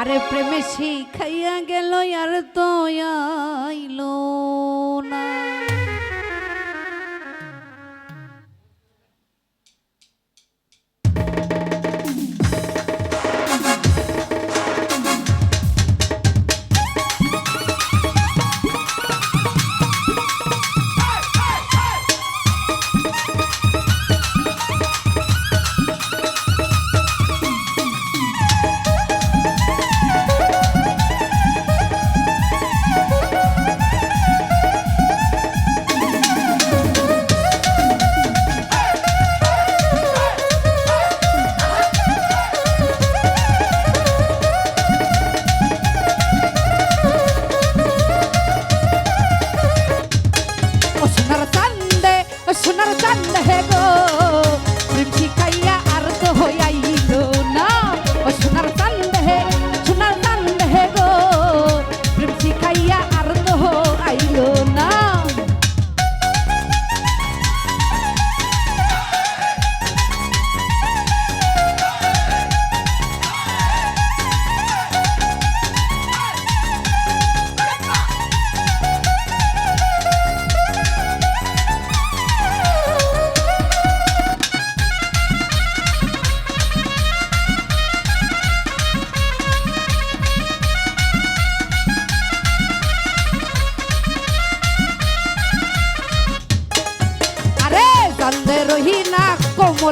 আরে প্রেমে শিখাইয়া গেল আর তো আইলো না।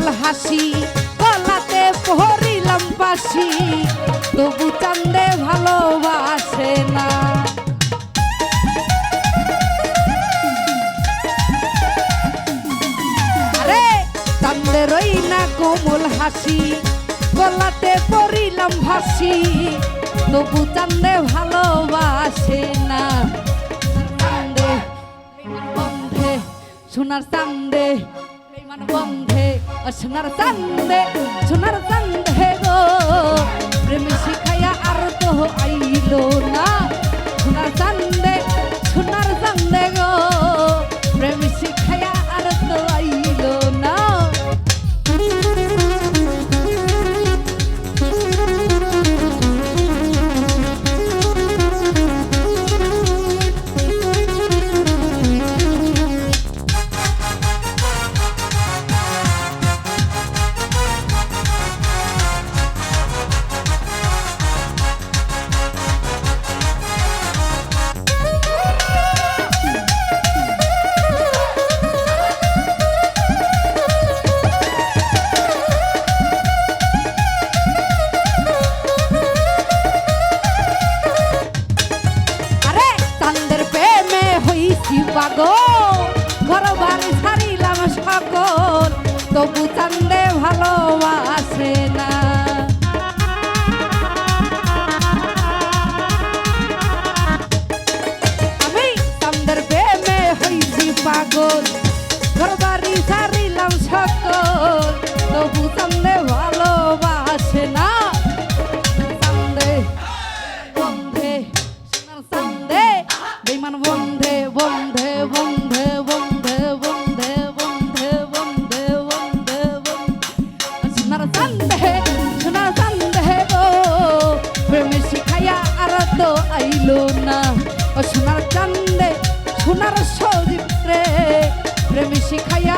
কোমল হাসি, গলাতে পহরিলাম বাসি তবু চান্দে ভালোবাসে না। আরে, চান্দে রইনা কোমল হাসি, গলাতে পরিলাম ভাসি তবু চান্দে ভালোবাসে না। সোনার চান্দে বেইমান বন্ধে সোনার চান্দে সোনার চান্দে গো প্রেম শিখাইয়া আর তো আইল না সোনার চান্দে সোনার চান্দে গো প্রেম শিখাইয়া না ও সোনার চান্দে সোনার চরিত্রে প্রেমী শিখাইয়া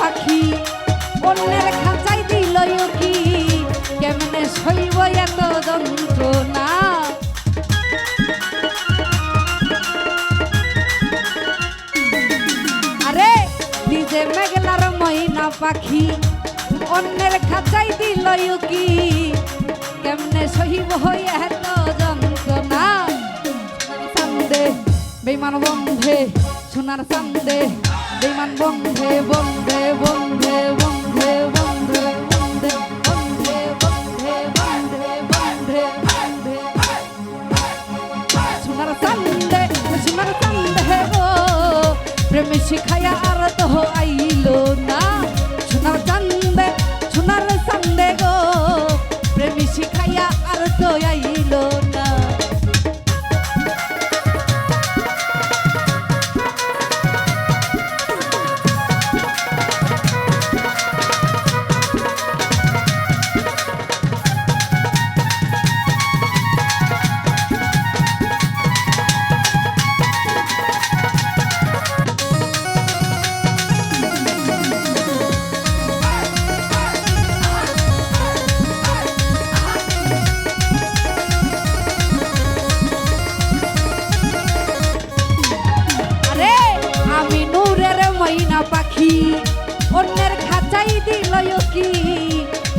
পাখি অন্যের খাঁচাই দিল কি কেমনে সইব এত যন্ত্রণা? আরে, নিজে মেঘলার মহিনা পাখি অন্যের খাঁচাই দিল কি কেমনে সহিব এত যন্ত্রণা? বেমান বন্ধে সোনার চান্দে বিমান বন্ধে বন্ধে বন্ধে। ময়না পাখি, অন্যের খাঁচাই দিল কি?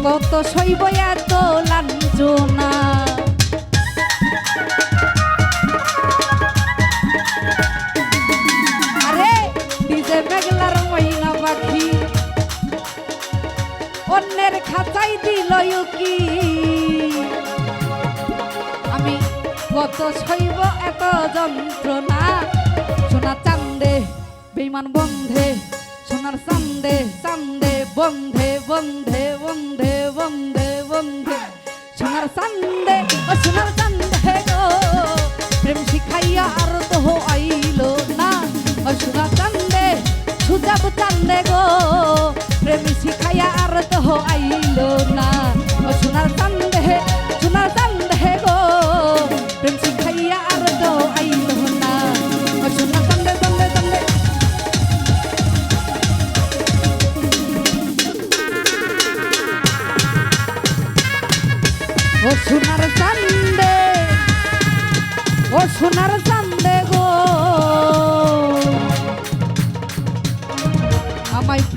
কত সইব এত লাঞ্ছনা। আরে নিজে মেঘলার ময়না পাখি, অন্যের খাঁচাই দিল কি? আমি কত সইব এত যন্ত্রণা, সোনা চান্দে বেমান বন্ধে, সোনার চান্দে চান্দে, বন্ধে বন্ধে বন্ধে বন্ধে বন্ধে। সোনার চান্দে, ও সোনার চান্দে গো।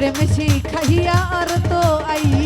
প্রেমে শিখাইয়া আর তো আই